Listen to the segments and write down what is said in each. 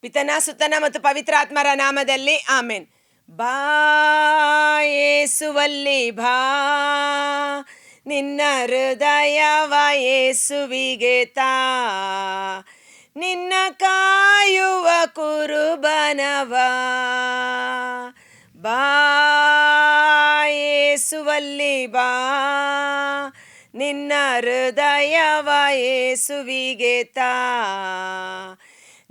ಪಿತನ ಸುತನ ಮತ್ತು ಪವಿತ್ರ ಆತ್ಮರ ನಾಮದಲ್ಲಿ ಆಮೇನ್. ಬಾಯೇಸುವಲ್ಲಿ ಬಾ. ನಿನ್ನ ಹೃದಯ ಯೇಸುವಿಗೆ ತಾ. ನಿನ್ನ ಕಾಯುವ ಕುರುಬನವ. ಬಾಯೇಸುವಲ್ಲಿ ಬಾ. ನಿನ್ನ ಹೃದಯ ಯೇಸುವಿಗೆ ತಾ.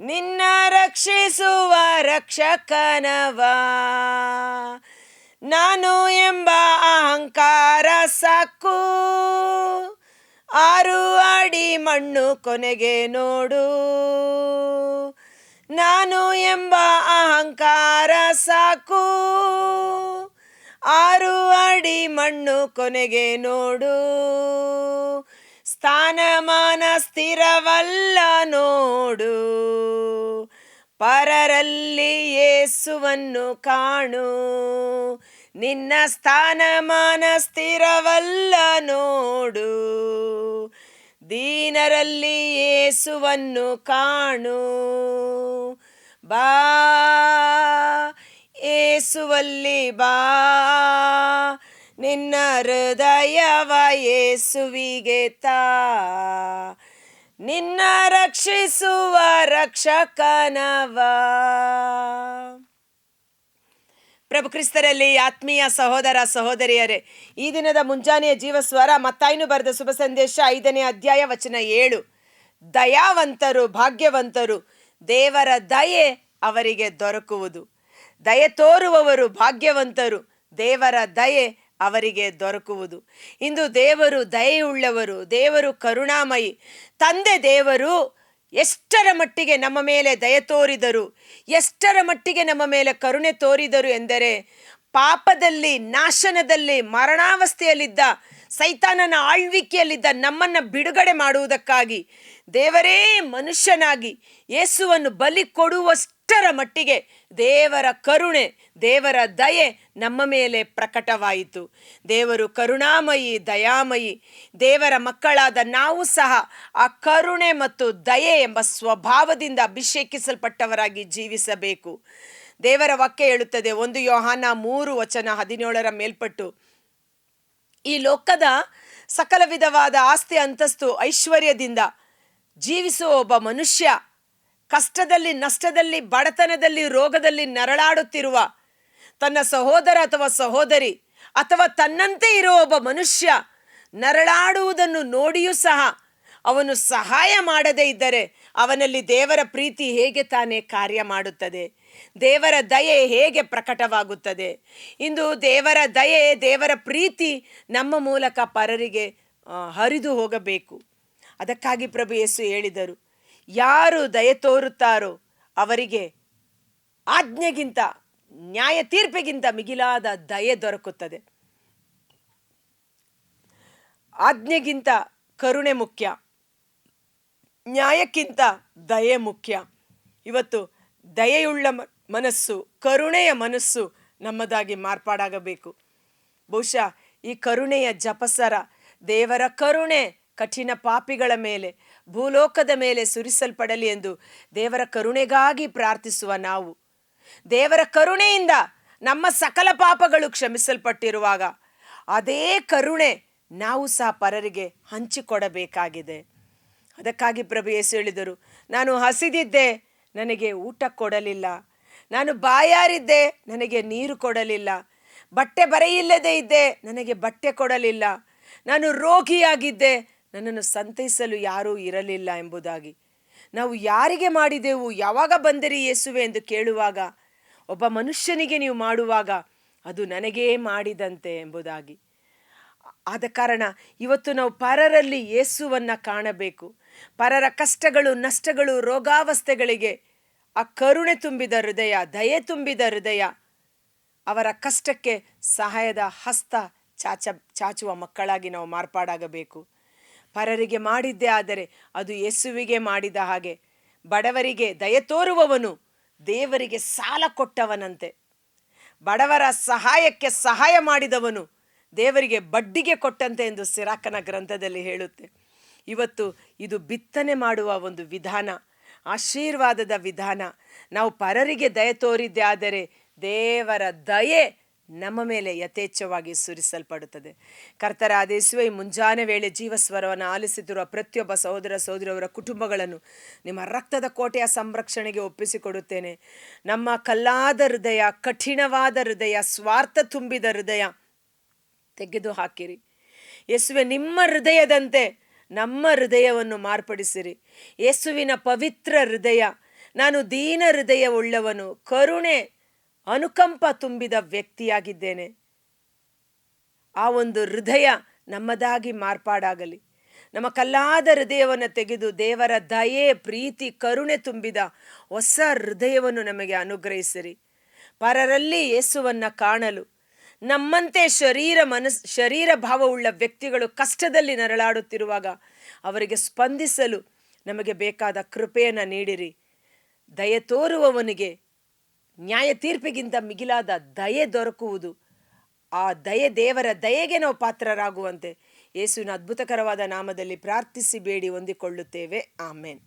ನಿನ್ನ ರಕ್ಷಿಸುವ ರಕ್ಷಕನವಾ. ನಾನು ಎಂಬ ಅಹಂಕಾರ ಸಾಕು. ಆರು ಅಡಿ ಮಣ್ಣು ಕೊನೆಗೆ ನೋಡು. ನಾನು ಎಂಬ ಅಹಂಕಾರ ಸಾಕು. ಆರು ಅಡಿ ಮಣ್ಣು ಕೊನೆಗೆ ನೋಡು. ಸ್ಥಾನಮಾನ ಸ್ಥಿರವಲ್ಲ ನೋಡು. ಪರರಲ್ಲಿ ಯೇಸುವನ್ನು ಕಾಣು. ನಿನ್ನ ಸ್ಥಾನಮಾನ ಸ್ಥಿರವಲ್ಲ ನೋಡು. ದೀನರಲ್ಲಿ ಯೇಸುವನ್ನು ಕಾಣು. ಬಾ, ಏಸುವಲ್ಲಿ ಬಾ. ಹೃದಯವ ಯೇಸುವಿಗೆ ತಾ. ನಿನ್ನ ರಕ್ಷಿಸುವ ರಕ್ಷಕನವ. ಪ್ರಭು ಕ್ರಿಸ್ತರಲ್ಲಿ ಆತ್ಮೀಯ ಸಹೋದರ ಸಹೋದರಿಯರೇ, ಈ ದಿನದ ಮುಂಜಾನೆಯ ಜೀವಸ್ವರ ಮತ್ತಾಯ್ನು ಬರೆದ ಶುಭ ಸಂದೇಶ ಐದನೇ ಅಧ್ಯಾಯ ವಚನ ಏಳು. ದಯಾವಂತರು, ಭಾಗ್ಯವಂತರು, ದೇವರ ದಯೆ ಅವರಿಗೆ ದೊರಕುವುದು. ದಯೆ ತೋರುವವರು, ಭಾಗ್ಯವಂತರು, ದೇವರ ದಯೆ ಅವರಿಗೆ ದೊರಕುವುದು. ಇಂದು ದೇವರು ದಯೆಯುಳ್ಳವರು, ದೇವರು ಕರುಣಾಮಯಿ. ತಂದೆ ದೇವರು ಎಷ್ಟರ ಮಟ್ಟಿಗೆ ನಮ್ಮ ಮೇಲೆ ದಯ ತೋರಿದರು, ಎಷ್ಟರ ಮಟ್ಟಿಗೆ ನಮ್ಮ ಮೇಲೆ ಕರುಣೆ ತೋರಿದರು ಎಂದರೆ ಪಾಪದಲ್ಲಿ, ನಾಶನದಲ್ಲಿ, ಮರಣಾವಸ್ಥೆಯಲ್ಲಿದ್ದ, ಸೈತಾನನ ಆಳ್ವಿಕೆಯಲ್ಲಿದ್ದ ನಮ್ಮನ್ನು ಬಿಡುಗಡೆ ಮಾಡುವುದಕ್ಕಾಗಿ ದೇವರೇ ಮನುಷ್ಯನಾಗಿ ಯೇಸುವನ್ನು ಬಲಿ ಕೊಡುವಷ್ಟರ ಮಟ್ಟಿಗೆ ದೇವರ ಕರುಣೆ, ದೇವರ ದಯೆ ನಮ್ಮ ಮೇಲೆ ಪ್ರಕಟವಾಯಿತು. ದೇವರು ಕರುಣಾಮಯಿ, ದಯಾಮಯಿ, ದೇವರ ಮಕ್ಕಳಾದ ನಾವು ಸಹ ಆ ಕರುಣೆ ಮತ್ತು ದಯೆ ಎಂಬ ಸ್ವಭಾವದಿಂದ ಅಭಿಷೇಕಿಸಲ್ಪಟ್ಟವರಾಗಿ ಜೀವಿಸಬೇಕು. ದೇವರ ವಾಕ್ಯ ಹೇಳುತ್ತದೆ, ಒಂದು ಯೋಹಾನ ಮೂರು ವಚನ ಹದಿನೇಳರ ಮೇಲ್ಪಟ್ಟು, ಈ ಲೋಕದ ಸಕಲ ವಿಧವಾದ ಆಸ್ತಿ, ಅಂತಸ್ತು, ಐಶ್ವರ್ಯದಿಂದ ಜೀವಿಸುವ ಒಬ್ಬ ಮನುಷ್ಯ ಕಷ್ಟದಲ್ಲಿ, ನಷ್ಟದಲ್ಲಿ, ಬಡತನದಲ್ಲಿ, ರೋಗದಲ್ಲಿ ನರಳಾಡುತ್ತಿರುವ ತನ್ನ ಸಹೋದರ ಅಥವಾ ಸಹೋದರಿ ಅಥವಾ ತನ್ನಂತೆ ಇರುವ ಒಬ್ಬ ಮನುಷ್ಯ ನರಳಾಡುವುದನ್ನು ನೋಡಿಯೂ ಸಹ ಅವನು ಸಹಾಯ ಮಾಡದೇ ಇದ್ದರೆ ಅವನಲ್ಲಿ ದೇವರ ಪ್ರೀತಿ ಹೇಗೆ ತಾನೇ ಕಾರ್ಯ ಮಾಡುತ್ತದೆ? ದೇವರ ದಯೆ ಹೇಗೆ ಪ್ರಕಟವಾಗುತ್ತದೆ? ಇಂದು ದೇವರ ದಯೆ, ದೇವರ ಪ್ರೀತಿ ನಮ್ಮ ಮೂಲಕ ಪರರಿಗೆ ಹರಿದು ಹೋಗಬೇಕು. ಅದಕ್ಕಾಗಿ ಪ್ರಭು ಯೇಸು ಹೇಳಿದರು ಯಾರು ದಯೆ ತೋರುತ್ತಾರೋ ಅವರಿಗೆ ಆಜ್ಞೆಗಿಂತ ನ್ಯಾಯ ತೀರ್ಪಿಗಿಂತ ಮಿಗಿಲಾದ ದಯೆ ದೊರಕುತ್ತದೆ. ಆಜ್ಞೆಗಿಂತ ಕರುಣೆ ಮುಖ್ಯ, ನ್ಯಾಯಕ್ಕಿಂತ ದಯೆ ಮುಖ್ಯ. ಇವತ್ತು ದಯೆಯುಳ್ಳ ಮನಸ್ಸು, ಕರುಣೆಯ ಮನಸ್ಸು ನಮ್ಮದಾಗಿ ಮಾರ್ಪಾಡಾಗಬೇಕು. ಬಹುಶಃ ಈ ಕರುಣೆಯ ಜಪಸರ ದೇವರ ಕರುಣೆ ಕಠಿಣ ಪಾಪಿಗಳ ಮೇಲೆ ಭೂಲೋಕದ ಮೇಲೆ ಸುರಿಸಲ್ಪಡಲಿ ಎಂದು ದೇವರ ಕರುಣೆಗಾಗಿ ಪ್ರಾರ್ಥಿಸುವ ನಾವು. ದೇವರ ಕರುಣೆಯಿಂದ ನಮ್ಮ ಸಕಲ ಪಾಪಗಳು ಕ್ಷಮಿಸಲ್ಪಟ್ಟಿರುವಾಗ ಅದೇ ಕರುಣೆ ನಾವು ಸಹ ಪರರಿಗೆ ಹಂಚಿಕೊಡಬೇಕಾಗಿದೆ. ಅದಕ್ಕಾಗಿ ಪ್ರಭು ಯೇಸು ಹೇಳಿದರು, ನಾನು ಹಸಿದಿದ್ದೆ, ನನಗೆ ಊಟ ಕೊಡಲಿಲ್ಲ. ನಾನು ಬಾಯಾರಿದ್ದೆ, ನನಗೆ ನೀರು ಕೊಡಲಿಲ್ಲ. ಬಟ್ಟೆ ಬರೆಯಿಲ್ಲದೆ ಇದ್ದೆ, ನನಗೆ ಬಟ್ಟೆ ಕೊಡಲಿಲ್ಲ. ನಾನು ರೋಗಿಯಾಗಿದ್ದೆ ನನ್ನನ್ನು ಸಂತೈಸಲು ಯಾರೂ ಇರಲಿಲ್ಲ ಎಂಬುದಾಗಿ. ನಾವು ಯಾರಿಗೆ ಮಾಡಿದೆವು? ಯಾವಾಗ ಬಂದಿರಿ ಯೇಸುವೆ ಎಂದು ಕೇಳುವಾಗ, ಒಬ್ಬ ಮನುಷ್ಯನಿಗೆ ನೀವು ಮಾಡುವಾಗ ಅದು ನನಗೇ ಮಾಡಿದಂತೆ ಎಂಬುದಾಗಿ. ಆದ ಕಾರಣ ಇವತ್ತು ನಾವು ಪರರಲ್ಲಿ ಯೇಸುವನ್ನು ಕಾಣಬೇಕು. ಪರರ ಕಷ್ಟಗಳು, ನಷ್ಟಗಳು, ರೋಗಾವಸ್ಥೆಗಳಿಗೆ ಆ ಕರುಣೆ ತುಂಬಿದ ಹೃದಯ, ದಯೆ ತುಂಬಿದ ಹೃದಯ, ಅವರ ಕಷ್ಟಕ್ಕೆ ಸಹಾಯದ ಹಸ್ತ ಚಾಚ, ಚಾಚುವ ಮಕ್ಕಳಾಗಿ ನಾವು ಮಾರ್ಪಾಡಾಗಬೇಕು. ಪರರಿಗೆ ಮಾಡಿದ್ದೇ ಆದರೆ ಅದು ಯೇಸುವಿಗೆ ಮಾಡಿದ ಹಾಗೆ. ಬಡವರಿಗೆ ದಯ ತೋರುವವನು ದೇವರಿಗೆ ಸಾಲ ಕೊಟ್ಟವನಂತೆ. ಬಡವರ ಸಹಾಯಕ್ಕೆ ಸಹಾಯ ಮಾಡಿದವನು ದೇವರಿಗೆ ಬಡ್ಡಿಗೆ ಕೊಟ್ಟಂತೆ ಎಂದು ಸಿರಾಕನ ಗ್ರಂಥದಲ್ಲಿ ಹೇಳುತ್ತೆ. ಇವತ್ತು ಇದು ಬಿತ್ತನೆ ಮಾಡುವ ಒಂದು ವಿಧಾನ, ಆಶೀರ್ವಾದದ ವಿಧಾನ. ನಾವು ಪರರಿಗೆ ದಯ ತೋರಿದ್ದೆ ಆದರೆ ದೇವರ ದಯೆ ನಮ್ಮ ಮೇಲೆ ಯಥೇಚ್ಛವಾಗಿ ಸುರಿಸಲ್ಪಡುತ್ತದೆ. ಕರ್ತರ ಆದೇಶಿಸುವ ಈ ಮುಂಜಾನೆ ವೇಳೆ ಜೀವಸ್ವರವನ್ನು ಆಲಿಸುತ್ತಿರುವ ಪ್ರತಿಯೊಬ್ಬ ಸಹೋದರ ಸಹೋದರವರ ಕುಟುಂಬಗಳನ್ನು ನಿಮ್ಮ ರಕ್ತದ ಕೋಟೆಯ ಸಂರಕ್ಷಣೆಗೆ ಒಪ್ಪಿಸಿಕೊಡುತ್ತೇನೆ. ನಮ್ಮ ಕಲ್ಲಾದ ಹೃದಯ, ಕಠಿಣವಾದ ಹೃದಯ, ಸ್ವಾರ್ಥ ತುಂಬಿದ ಹೃದಯ ತೆಗೆದು ಹಾಕಿರಿ ಯೇಸುವೆ, ನಿಮ್ಮ ಹೃದಯದಂತೆ ನಮ್ಮ ಹೃದಯವನ್ನು ಮಾರ್ಪಡಿಸಿರಿ. ಯೇಸುವಿನ ಪವಿತ್ರ ಹೃದಯ, ನಾನು ದೀನ ಹೃದಯ ಉಳ್ಳವನು ಕರುಣೆ ಅನುಕಂಪ ತುಂಬಿದ ವ್ಯಕ್ತಿಯಾಗಿದ್ದೇನೆ. ಆ ಒಂದು ಹೃದಯ ನಮ್ಮದಾಗಿ ಮಾರ್ಪಾಡಾಗಲಿ. ನಮ್ಮ ಕಲ್ಲಾದ ಹೃದಯವನ್ನು ತೆಗೆದು ದೇವರ ದಯೆ, ಪ್ರೀತಿ, ಕರುಣೆ ತುಂಬಿದ ಹೊಸ ಹೃದಯವನ್ನು ನಮಗೆ ಅನುಗ್ರಹಿಸಿರಿ. ಪರರಲ್ಲಿ ಯೇಸುವನ್ನು ಕಾಣಲು, ನಮ್ಮಂತೆ ಶರೀರ ಮನಸ್, ಶರೀರ ಭಾವವುಳ್ಳ ವ್ಯಕ್ತಿಗಳು ಕಷ್ಟದಲ್ಲಿ ನರಳಾಡುತ್ತಿರುವಾಗ ಅವರಿಗೆ ಸ್ಪಂದಿಸಲು ನಮಗೆ ಬೇಕಾದ ಕೃಪೆಯನ್ನು ನೀಡಿರಿ. ದಯೆ ತೋರುವವನಿಗೆ ನ್ಯಾಯ ತೀರ್ಪಿಗಿಂತ ಮಿಗಿಲಾದ ದಯೆ ದೊರಕುವುದು. ಆ ದಯೆ ದೇವರ ದಯೆಗೆ ನಾವು ಪಾತ್ರರಾಗುವಂತೆ. ಯೇಸುವಿನ ಅದ್ಭುತಕರವಾದ ನಾಮದಲ್ಲಿ ಪ್ರಾರ್ಥಿಸಿ ಬೇಡಿ, ಹೊಂದಿಕೊಳ್ಳುತ್ತೇವೆ. ಆಮೇನ್.